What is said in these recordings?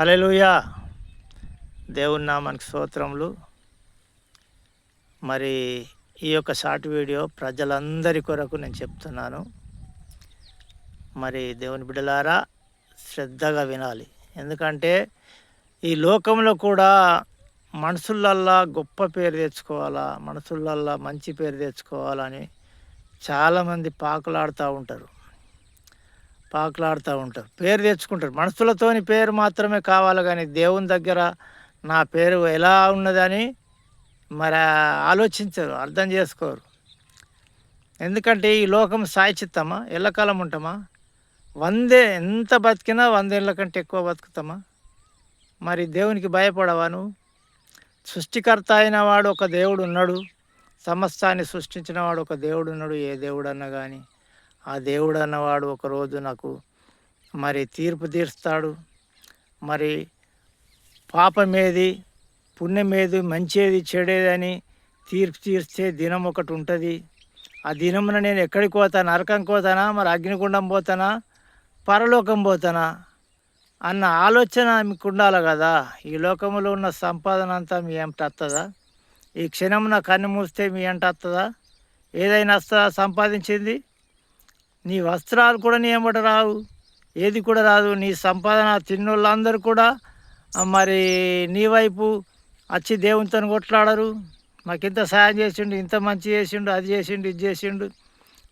Hallelujah దేవుని నామానికి స్తోత్రములు. మరి ఈ యొక్క షార్ట్ వీడియో ప్రజలందరి కొరకు నేను చెప్తున్నాను. మరి దేవుని బిడ్డలారా శ్రద్ధగా వినాలి. ఎందుకంటే ఈ లోకంలో కూడా మనుషులల్లా గొప్ప పేరు తెచ్చుకోవాలా మనుషులల్లా మంచి పేరు తెచ్చుకోవాలని చాలామంది పాకులాడుతూ ఉంటారు. పాకులాడుతూ ఉంటారు. పేరు తెచ్చుకుంటారు. మనుషులతోని పేరు మాత్రమే కావాలి కానీ దేవుని దగ్గర నా పేరు ఎలా ఉన్నదని మరి ఆలోచించరు అర్థం చేసుకోరు. ఎందుకంటే ఈ లోకం సాయచిత్తమా ఎల్లకాలం ఉంటామా? వందే ఎంత బతికినా వందేళ్ళ కంటే ఎక్కువ బతుకుతామా? మరి దేవునికి భయపడవా నువ్వు? సృష్టికర్త అయిన వాడు ఒక దేవుడు ఉన్నాడు. సమస్తాన్ని సృష్టించిన వాడు ఒక దేవుడు ఉన్నాడు. ఏ దేవుడు అన్నా కానీ ఆ దేవుడు అన్నవాడు ఒకరోజు నాకు మరి తీర్పు తీరుస్తాడు. మరి పాపమేది పుణ్యమేది మంచేది చెడేదని తీర్పు తీర్స్తే దినం ఒకటి ఉంటుంది. ఆ దినమున నేను ఎక్కడికి పోతాను నరకం పోతానా? మరి అగ్నిగుండం పోతానా? పరలోకం పోతానా? అన్న ఆలోచన మీకు ఉండాలి కదా? ఈ లోకంలో ఉన్న సంపాదన అంతా మీ ఎంట వస్తుందా ఈ క్షణం నా కన్ను మూస్తే మీ ఎంట వస్తుందా ఏదైనా వస్తుందా సంపాదించింది? నీ వస్త్రాలు కూడా నీ ఎంబట రావు. ఏది కూడా రాదు. నీ సంపాదన తిన్నోళ్ళందరూ కూడా మరి నీ వైపు వచ్చి దేవునితో కొట్లాడరు. మాకు ఇంత సాయం చేసిండు ఇంత మంచి చేసిండు అది చేసిండు ఇది చేసిండు.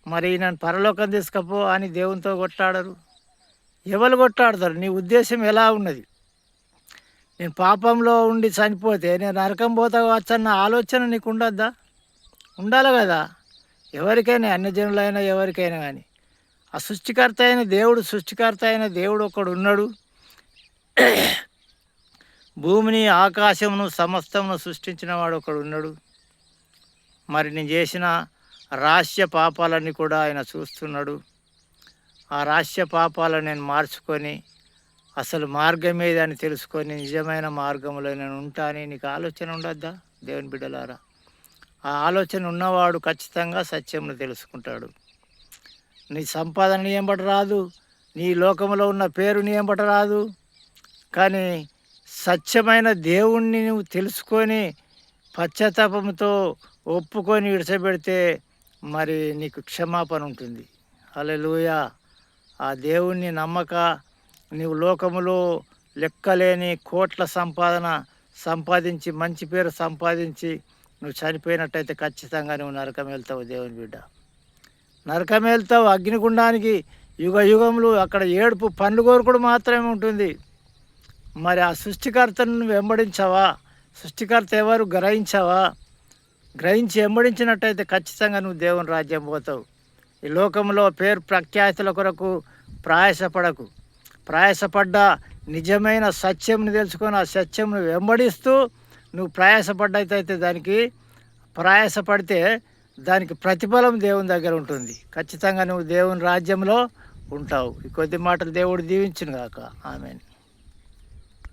మరి నన్ను పరలోకం తీసుకపో అని దేవునితో కొట్లాడరు. ఎవరు కొట్లాడతారు? నీ ఉద్దేశం ఎలా ఉన్నది? నేను పాపంలో ఉండి చనిపోతే నేను నరకం పోతా వచ్చన్న ఆలోచన నీకు ఉండద్దా? ఉండాలి కదా. ఎవరికైనా అన్నజనులైనా ఎవరికైనా కానీ ఆ సృష్టికర్త అయిన దేవుడు సృష్టికర్త అయిన దేవుడు ఒకడు ఉన్నాడు. భూమిని ఆకాశమును సమస్తమును సృష్టించిన వాడు ఒకడు ఉన్నాడు. మరి నేను చేసిన రాష్య పాపాలన్నీ కూడా ఆయన చూస్తున్నాడు. ఆ రాష్య పాపాలను నేను మార్చుకొని అసలు మార్గం ఏదని తెలుసుకొని నిజమైన మార్గంలో నేను ఉంటాను నీకు ఆలోచన ఉండద్దా? దేవుని బిడ్డలారా ఆ ఆలోచన ఉన్నవాడు ఖచ్చితంగా సత్యమును తెలుసుకుంటాడు. నీ సంపాదన నీ ఎంబట రాదు నీ లోకంలో ఉన్న పేరు నీ ఎంబట రాదు. కానీ సత్యమైన దేవుణ్ణి నువ్వు తెలుసుకొని పశ్చాత్తాపంతో ఒప్పుకొని విడిచబెడితే మరి నీకు క్షమాపణ ఉంటుంది. అలెలుయ ఆ దేవుణ్ణి నమ్మక నీవు లోకములో లెక్కలేని కోట్ల సంపాదన సంపాదించి మంచి పేరు సంపాదించి నువ్వు చనిపోయినట్టయితే ఖచ్చితంగా నువ్వు నరకం వెళ్తావు దేవుని బిడ్డ. నరకం అగ్నిగుండానికి యుగ యుగములు అక్కడ ఏడుపు పండ్లు కోరుకుడు మాత్రమే ఉంటుంది. మరి ఆ సృష్టికర్తను వెంబడించావా? సృష్టికర్త ఎవరు? గ్రహించావా? గ్రహించి వెంబడించినట్టయితే ఖచ్చితంగా నువ్వు దేవుని రాజ్యం పోతావు. ఈ లోకంలో పేరు ప్రఖ్యాతుల కొరకు ప్రయాసపడకు. ప్రయాసపడ్డ నిజమైన సత్యంని తెలుసుకొని ఆ సత్యంను వెంబడిస్తూ నువ్వు ప్రయాసపడ్డైతే దానికి ప్రయాసపడితే దానికి ప్రతిఫలం దేవుని దగ్గర ఉంటుంది. ఖచ్చితంగా నువ్వు దేవుని రాజ్యంలో ఉంటావు. ఈ కొద్ది మాటలు దేవుడు దీవించును కాక ఆమెను.